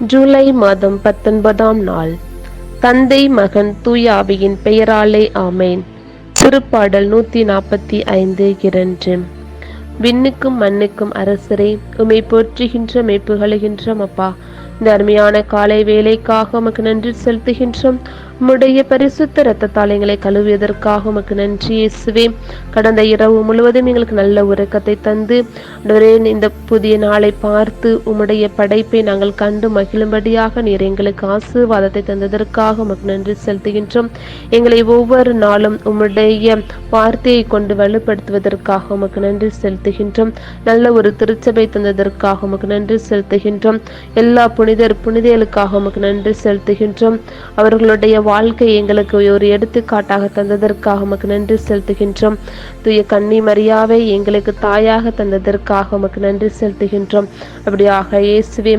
ஜூலை மாதம் பத்தொன்பதாம் நாள். தந்தை மகன் தூயாவியின் பெயராலே ஆமேன். திருப்பாடல் நூத்தி நாற்பத்தி ஐந்து இரண்டு. விண்ணுக்கும் மண்ணுக்கும் அரசரே உமை போற்றுகின்ற மெய்ப்புகழுகின்றோம் அப்பா. இந்த அருமையான காலை வேலைக்காக உமக்கு நன்றி செலுத்துகின்றோம். உம்முடைய பரிசுத்த இரத்தத்தால் எங்களை கழுவியதற்காக உமக்கு நன்றி இயேசுவே. கடந்த இரவு முழுவதும் எங்களுக்கு நல்ல உறக்கத்தை தந்து இந்த புதிய நாளை பார்த்து உம்முடைய படைப்பை நாங்கள் கண்டு மகிழும்படியாக நீர் எங்களுக்கு ஆசீர்வாதத்தை தந்ததற்காக உமக்கு நன்றி செலுத்துகின்றோம். எங்களை ஒவ்வொரு நாளும் உம்முடைய வார்த்தையை கொண்டு வலுப்படுத்துவதற்காக உமக்கு நன்றி செலுத்துகின்றோம். நல்ல ஒரு திருச்சபை தந்ததற்காக உமக்கு நன்றி செலுத்துகின்றோம். எல்லா புனிதர் புனிதர்களுக்காக உமக்கு நன்றி செலுத்துகின்றோம். அவர்களுடைய வாழ்க்கை எங்களுக்கு ஒரு எடுத்துக்காட்டாக தந்ததற்காக உமக்கு நன்றி செலுத்துகின்றோம். தூய கன்னி மரியாவை எங்களுக்கு தாயாக தந்ததற்காக உமக்கு நன்றி செலுத்துகின்றோம். அப்படியாக இயேசுவே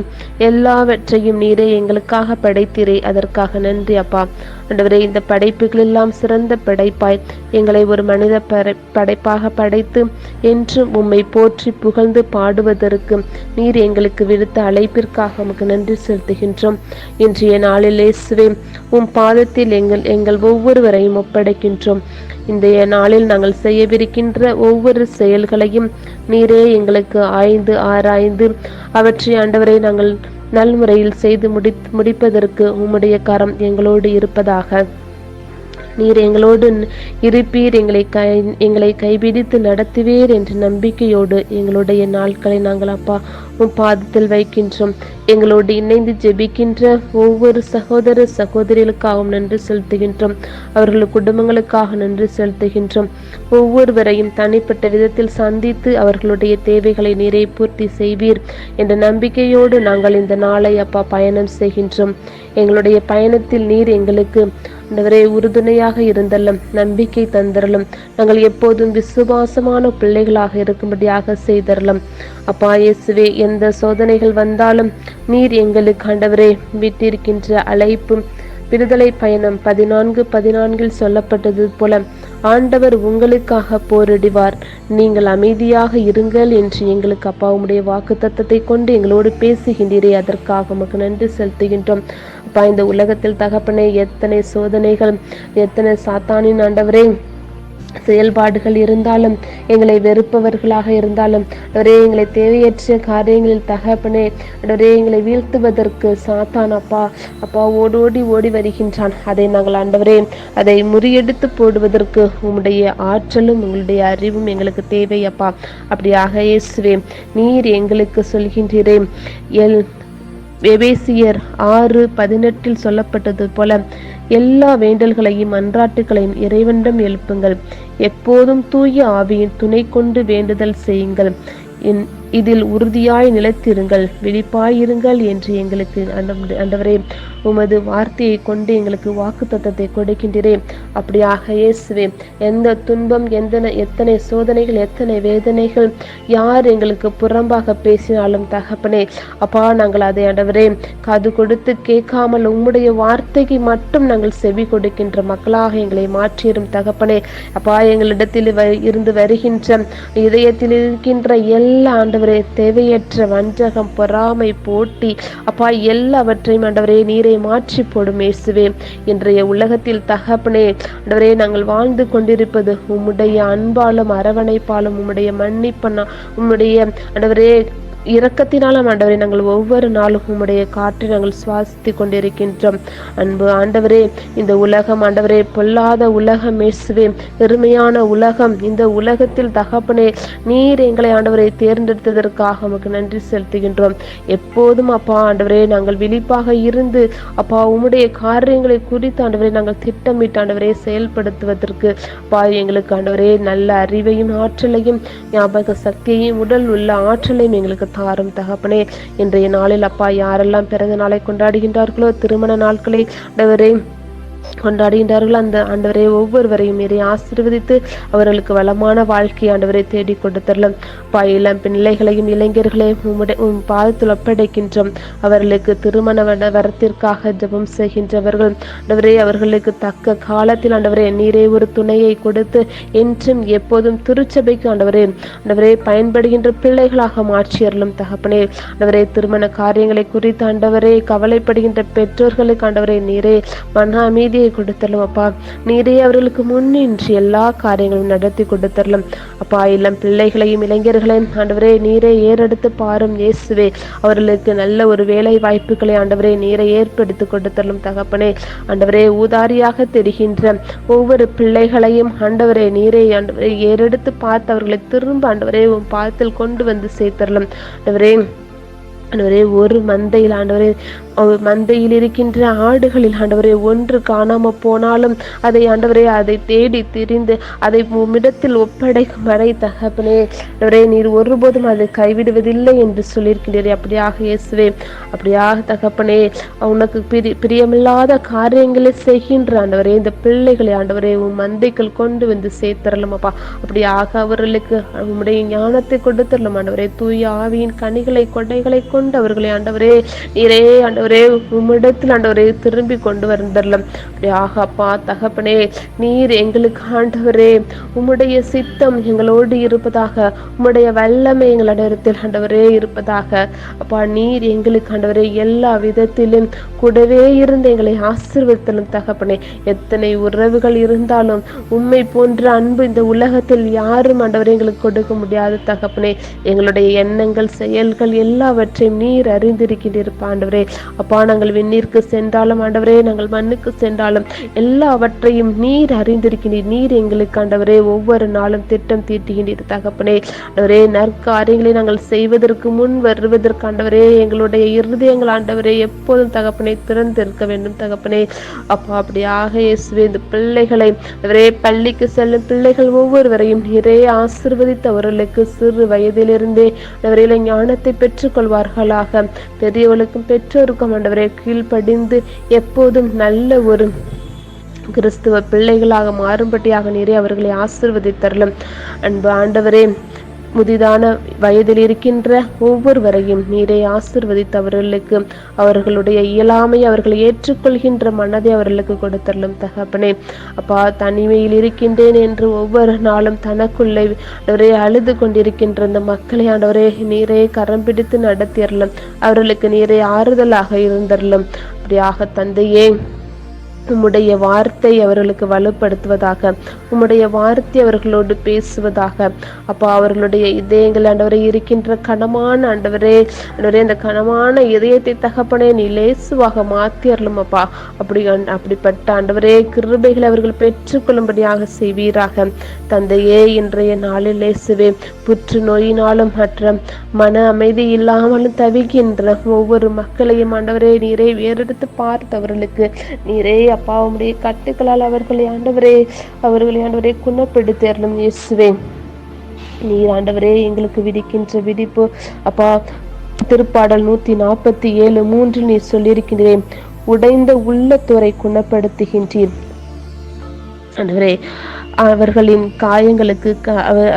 எல்லாவற்றையும் நீரே எங்களுக்காக படைத்தீரே அதற்காக நன்றி அப்பா. ஆண்டவரே இந்த படைப்புகள் எல்லாம் சிறந்த படைப்பாய் எங்களை ஒரு மனித படை படைப்பாக படைத்து என்றும் உம்மை போற்றி புகழ்ந்து பாடுவதற்கு நீர் எங்களுக்கு விடுத்த அழைப்பிற்காக உமக்கு நன்றி செலுத்துகின்றோம். இன்றைய நாளில் இயேசுவே உம் பாதத்தில் எங்கள் எங்கள் ஒவ்வொருவரையும் ஒப்படைக்கின்றோம். இன்றைய நாளில் நாங்கள் செய்யவிருக்கின்ற ஒவ்வொரு செயல்களையும் நீரே எங்களுக்கு ஆய்ந்து ஆராய்ந்து அவற்றை ஆண்டவரை நாங்கள் நல்முறையில் செய்து முடி முடிப்பதற்கு உம்முடைய கரம் எங்களோடு இருப்பதாக. நீர் எங்களோடு இருப்பீர் எங்களை கை எங்களை கைபிடித்து நடத்துவீர் என்ற நம்பிக்கையோடு எங்களுடைய நாட்களை நாங்கள் அப்பா உன் பாதத்தில் வைக்கின்றோம். எங்களோடு இணைந்து ஜெபிக்கின்ற ஒவ்வொரு சகோதர சகோதரிகளுக்காகவும் நன்றி செலுத்துகின்றோம். அவர்கள் குடும்பங்களுக்காக நன்றி செலுத்துகின்றோம். ஒவ்வொருவரையும் தனிப்பட்ட விதத்தில் சந்தித்து அவர்களுடைய தேவைகளை நீரை பூர்த்தி செய்வீர் என்ற நம்பிக்கையோடு நாங்கள் இந்த நாளை அப்பா பயணம் செய்கின்றோம். எங்களுடைய பயணத்தில் நீர் எங்களுக்கு ஆண்டவரே உறுதுணையாக இருந்தல்லும் நம்பிக்கை தந்தரலும் நாங்கள் எப்போதும் விசுவாசமான பிள்ளைகளாக இருக்கும்படியாக செய்தரலும். அப்பா இயேசுவே எந்த சோதனைகள் வந்தாலும் நீர் எங்களுக்கு ஆண்டவரே விட்டிருக்கின்ற அழைப்பும் விடுதலை பயணம் பதினான்கு பதினான்கில் சொல்லப்பட்டது போல ஆண்டவர் உங்களுக்காக போரிடுவார். நீங்கள் அமைதியாக இருங்கள் என்று எங்களுக்கு அப்பா உம்முடைய வாக்கு தத்தத்தை கொண்டு எங்களோடு பேசுகின்றீரே. அதற்காக உமக்கு நன்றி செலுத்துகின்றோம். அப்பா இந்த உலகத்தில் தகப்பனே எத்தனை சோதனைகள் எத்தனை சாத்தானின் ஆண்டவரே செயல்பாடுகள் இருந்தாலும் எங்களை வெறுப்பவர்களாக இருந்தாலும் ஒரே எங்களை தேவையற்ற காரியங்களில் தகப்பனே ஒரே எங்களை வீழ்த்துவதற்கு சாத்தான் அப்பா. அப்பா ஓடோடி ஓடி வருகின்றான். அதை நாங்கள் ஆண்டவரே அதை முறியெடுத்து போடுவதற்கு உம்முடைய ஆற்றலும் உங்களுடைய அறிவும் எங்களுக்கு தேவை அப்பா. அப்படியாக இயேசுவே நீர் எங்களுக்கு சொல்கின்றீரே. எல் எபேசியர் ஆறு பதினெட்டில் சொல்லப்பட்டது போல எல்லா வேண்டல்களையும் அன்றாட்டுகளையும் இறைவனிடம் எழுப்புங்கள். எப்போதும் தூய ஆவியின் துணை கொண்டு வேண்டுதல் செய்யுங்கள். இதில் உறுதியாய் நிலைத்திருங்கள் விழிப்பாயிருங்கள் என்று எங்களுக்கு அண்டவரே உமது வார்த்தையை கொண்டு எங்களுக்கு வாக்கு தத்தத்தை கொடுக்கின்றேன் அப்படியாக இயேசுவே எந்த துன்பம் எந்த எத்தனை சோதனைகள் எத்தனை வேதனைகள் யார் எங்களுக்கு புறம்பாக பேசினாலும் தகப்பனே அப்பா நாங்கள் அதை அண்டவரே காது கொடுத்து கேட்காமல் உம்முடைய வார்த்தைக்கு மட்டும் நாங்கள் செவி கொடுக்கின்ற மக்களாக எங்களை மாற்றிடும் தகப்பனே. அப்பா எங்களிடத்தில் இருந்து வருகின்ற இதயத்தில் இருக்கின்ற எல்லா ஆண்டு ஆண்டவரே தேவையற்ற வஞ்சகம் பொறாமை போட்டி. அப்பா எல்லாவற்றையும் ஆண்டவரே நீரை மாற்றி போடும் இயேசுவே. இன்றைய உலகத்தில் தகப்பனே ஆண்டவரே நாங்கள் வாழ்ந்து கொண்டிருப்பது உம்முடைய அன்பாலும் அரவணைப்பாலும் உம்முடைய மன்னிப்பனா உம்முடைய ஆண்டவரே இரக்கத்தினாலும் ஆண்டவரே நாங்கள் ஒவ்வொரு நாளும் உம்முடைய காற்றை நாங்கள் சுவாசித்து கொண்டிருக்கின்றோம். அன்பு ஆண்டவரே இந்த உலகம் ஆண்டவரே பொல்லாத உலகம் மேசுவே பெருமையான உலகம். இந்த உலகத்தில் தகப்பனே நீர் எங்களை ஆண்டவரை தேர்ந்தெடுத்ததற்காக உமக்கு நன்றி செலுத்துகின்றோம். எப்போதும் அப்பா ஆண்டவரே நாங்கள் விழிப்பாக இருந்து அப்பா உம்முடைய காரியங்களை குறித்து ஆண்டவரை நாங்கள் திட்டமிட்டு ஆண்டவரை செயல்படுத்துவதற்கு அப்பா எங்களுக்கு ஆண்டவரே நல்ல அறிவையும் ஆற்றலையும் ஞாபக சக்தியையும் உடல் உள்ள ஆற்றலையும் எங்களுக்கு தாரும் தகப்பனே. இன்றைய நாளில் அப்பா யாரெல்லாம் பிறந்த நாளை கொண்டாடுகின்றார்களோ? திருமண நாட்களை ஆண்டவரே. கொண்டாடுகின்றார்கள். அந்த ஆண்டவரை ஒவ்வொருவரையும் மீறி ஆசீர்வதித்து அவர்களுக்கு வளமான வாழ்க்கை ஆண்டவரை தேடி கொடுத்தரலாம். பா இளம் பிள்ளைகளையும் இளைஞர்களையும் உம்முடைய உம் பாதத்தில் ஒப்படைக்கின்றோம். அவர்களுக்கு திருமண வரத்திற்காக ஜெபம் செய்கின்றவர்கள். ஆண்டவரே அவர்களுக்கு தக்க காலத்தில் ஆண்டவரே நீரே ஒரு துணையை கொடுத்து என்றும் எப்போதும் திருச்சபைக்கு ஆண்டவரே ஆண்டவரே பயன்படுகின்ற பிள்ளைகளாக மாற்றியறலும் தகப்பனே. ஆண்டவரே திருமண காரியங்களை குறித்து ஆண்டவரே கவலைப்படுகின்ற பெற்றோர்களுக்கு ஆண்டவரே நீரே மன அமைதியை கொடுத்தரலும் அப்பா. நீரே அவர்களுக்கு முன்னின்று எல்லா காரியங்களும் நடத்தி கொடுத்தரலும். அப்பா இல்லம் பிள்ளைகளையும் இளைஞர்களையும் ஆண்டவரே நீரை ஏறெடுத்து பாரும் இயேசுவே. அவர்களுக்கு நல்ல ஒரு வேலை வாய்ப்புகளை ஆண்டவரே நீரை ஏற்படுத்தி கொடுத்தரலும் தகப்பனே. ஆண்டவரே ஊதாரியாக தெரிகின்ற ஒவ்வொரு பிள்ளைகளையும் ஆண்டவரே நீரை ஆண்டவரை ஏறெடுத்து பார்த்து அவர்களை திரும்ப ஆண்டவரே உன் பாதத்தில் கொண்டு வந்து சேர்த்தரலும். ஆண்டவரே ஆண்டவரே ஒரு மந்தையில் ஆண்டவரே மந்தையில் இருக்கின்ற ஆடுகளில் ஆண்டவரே ஒன்று காணாம போனாலும் அதை ஆண்டவரே அதை தேடி திரிந்து அதை உம்மிடத்தில் ஒப்படைக்கும் வரை தகப்பனே ஆண்டவரே நீர் ஒருபோதும் அதை கைவிடுவதில்லை என்று சொல்லியிருக்கின்றீர். அப்படியாக இயேசுவே அப்படியாக தகப்பனே உனக்கு பிரி பிரியமில்லாத காரியங்களை செய்கின்ற ஆண்டவரே இந்த பிள்ளைகளை ஆண்டவரே உன் மந்தைகள் கொண்டு வந்து சேர்த்தரலாம் அப்பா. அப்படியாக அவர்களுக்கு உம்முடைய ஞானத்தை கொடுத்தரலாம் ஆண்டவரே தூய ஆவியின் கனிகளை கொடைகளை கொண்டு அவர்களை ஆண்டவரே நீரே ஆண்டவரே உம்மிடத்தில் ஆண்டவரே திரும்பி கொண்டு வந்துடலாம் அப்படியாக அப்பா தகப்பனே நீர் எங்களுக்கு ஆண்டவரே உம்முடைய சித்தம் எங்களோடு இருப்பதாக உம்முடைய வல்லமை எங்களிடத்தில் ஆண்டவரே இருப்பதாக. அப்பா நீர் எங்களுக்கு ஆண்டவரே எல்லா விதத்திலும் கூடவே இருந்து எங்களை ஆசிர்வதித்தலும் தகப்பனே. எத்தனை உறவுகள் இருந்தாலும் உண்மை போன்ற அன்பு இந்த உலகத்தில் யாரும் ஆண்டவரே எங்களுக்கு கொடுக்க முடியாத தகப்பனே. எங்களுடைய எண்ணங்கள் செயல்கள் எல்லாவற்றையும் நீர் அறிந்திருக்கின்றீர் ஆண்டவரே அப்பா நாங்கள் விண்ணிற்கு சென்றாலும் ஆண்டவரே நாங்கள் மண்ணுக்கு சென்றாலும் எல்லாவற்றையும் நீர் அறிந்திருக்கின்றீர். நீர் எங்களுக்கு ஆண்டவரே ஒவ்வொரு நாளும் திட்டம் தீட்டுகின்றீர் தகப்பனே. ஆண்டவரே நற்காரியங்களை நாங்கள் செய்வதற்கு முன் வருவதற்கு ஆண்டவரே எங்களுடைய இருதயங்கள் ஆண்டவரே எப்போதும் தகப்பனை திறந்திருக்க வேண்டும் தகப்பனே. அப்பா அப்படியாக இயேசுவே இந்த பிள்ளைகளை ஆண்டவரே பள்ளிக்கு செல்லும் பிள்ளைகள் ஒவ்வொருவரையும் நிறைய ஆசிர்வதித்து அவர்களுக்கு சிறு வயதிலிருந்தே ஆண்டவரையில ஞானத்தை பெற்றுக்கொள்வார்களாக பெரியவர்களுக்கும் பெற்றோருக்கும் ஆண்டவரை கீழ்ப்படிந்து எப்போதும் நல்ல ஒரு கிறிஸ்துவ பிள்ளைகளாக மாறும்படியாக நீரே அவர்களை ஆசிர்வதித்தரலும். அன்பு ஆண்டவரே புதிதான வயதில் இருக்கின்ற ஒவ்வொருவரையும் நீரை ஆசிர்வதித்து அவர்களுக்கு அவர்களுடைய இயலாமை அவர்களை ஏற்றுக்கொள்கின்ற மனதை அவர்களுக்கு கொடுத்தள்ளும் தகப்பனே. அப்பா தனிமையில் இருக்கின்றேன் என்று ஒவ்வொரு நாளும் தனக்குள்ளே அவரே அழுது கொண்டிருக்கின்ற இந்த மக்களை ஆண்டவரே நீரே கரம் பிடித்து நடத்தியறலும் அவர்களுக்கு நீரை ஆறுதலாக இருந்தரலும். அப்படியாக தந்தையே உம்முடைய வார்த்தை அவர்களுக்கு வலுப்படுத்துவதாக உம்முடைய வார்த்தை அவர்களோடு பேசுவதாக. அப்பா அவர்களுடைய இதயங்கள் ஆண்டவரே இருக்கின்ற கனமான ஆண்டவரே ஆண்டவரே அந்த கனமான இதயத்தை தகப்பனே நீ லேசுவாக மாத்திரலும் அப்பா. அப்படி அப்படிப்பட்ட ஆண்டவரே கிருபைகளை அவர்கள் பெற்றுக்கொள்ளும்படியாக செய்வீராக. தந்தையே இன்றைய நாளில் லேசுவே புற்றுநோயினாலும் மற்ற மன அமைதி இல்லாமலும் தவிக்கின்ற ஒவ்வொரு மக்களையும் ஆண்டவரே நீரே வேறெடுத்து பார்த்தவர்களுக்கு நீரே அப்பா உம்முடைய கட்டுக்களால் அவர்களை ஆண்டவரே அவர்களை ஆண்டவரே குணப்படுத்தரலும் இயேசுவே. நீர் ஆண்டவரே எங்களுக்கு விதிக்கின்ற விதிப்பு. அப்பா திருப்பாடல் நூத்தி நாற்பத்தி ஏழு மூன்று நீர் சொல்லியிருக்கின்றேன் உடைந்த உள்ளத்துறை குணப்படுத்துகின்றீர். ஆண்டவரே அவர்களின் காயங்களுக்கு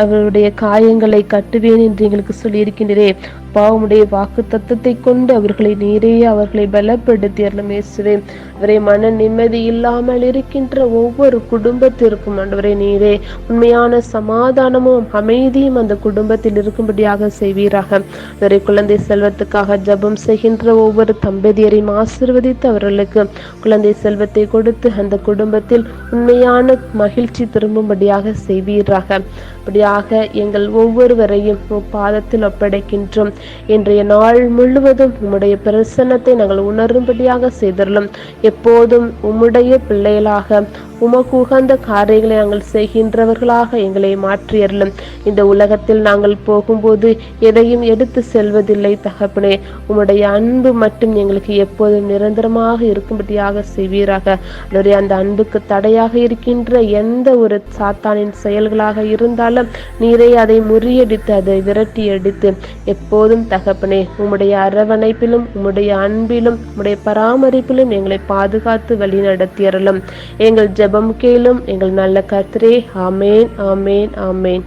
அவருடைய காயங்களை கட்டுவேன் என்று எங்களுக்கு சொல்லியிருக்கின்றே பாவமுடைய வாக்கு தத்தத்தை கொண்டு அவர்களை நீரே அவர்களை பலப்படுத்தி அருளும் இயேசுவே. அவரை மன நிம்மதி இல்லாமல் இருக்கின்ற ஒவ்வொரு குடும்பத்திற்கும் ஆண்டவரே நீரே. உண்மையான சமாதானமும் அமைதியும் அந்த குடும்பத்தில் இருக்கும்படியாக செய்வீராக. அவரை குழந்தை செல்வத்துக்காக ஜெபம் செய்கின்ற ஒவ்வொரு தம்பதியரையும் ஆசிர்வதித்து அவர்களுக்கு குழந்தை செல்வத்தை கொடுத்து அந்த குடும்பத்தில் உண்மையான மகிழ்ச்சி திரும்பும்படியாக செய்வீராக. அப்படியாக எங்கள் ஒவ்வொருவரையும் பாதத்தில் ஒப்படைக்கின்றோம். இன்றைய நாள் முழுவதும் உம்முடைய பிரசன்னத்தை நாங்கள் உணரும்படியாக செய்தரலும் எப்போதும் உம்முடைய பிள்ளைகளாக உமக்கு உகந்த காரியங்களை நாங்கள் செய்கின்றவர்களாக எங்களை மாற்றியறலும் இந்த உலகத்தில் நாங்கள் போகும்போது எதையும் எடுத்து செல்வதில்லை தகப்பனே. உம்முடைய அன்பு மட்டும் எங்களுக்கு எப்போதும் நிரந்தரமாக இருக்கும்படியாக செய்வீராக. ஆண்டவரே, அந்த அன்புக்கு தடையாக இருக்கின்ற எந்த ஒரு சாத்தானின் செயல்களாக இருந்தாலும் நீரை அதை முறியடித்து அதை விரட்டி அடித்து எப்போதும் தகப்பனே உம்முடைய அரவணைப்பிலும் உம்முடைய அன்பிலும் உம்முடைய பராமரிப்பிலும் எங்களை பாதுகாத்து வழி நடத்தியறலும் எங்கள் ஜபம் கேளும் எங்கள் நல்ல கர்த்தரே. ஆமேன் ஆமேன் ஆமேன்.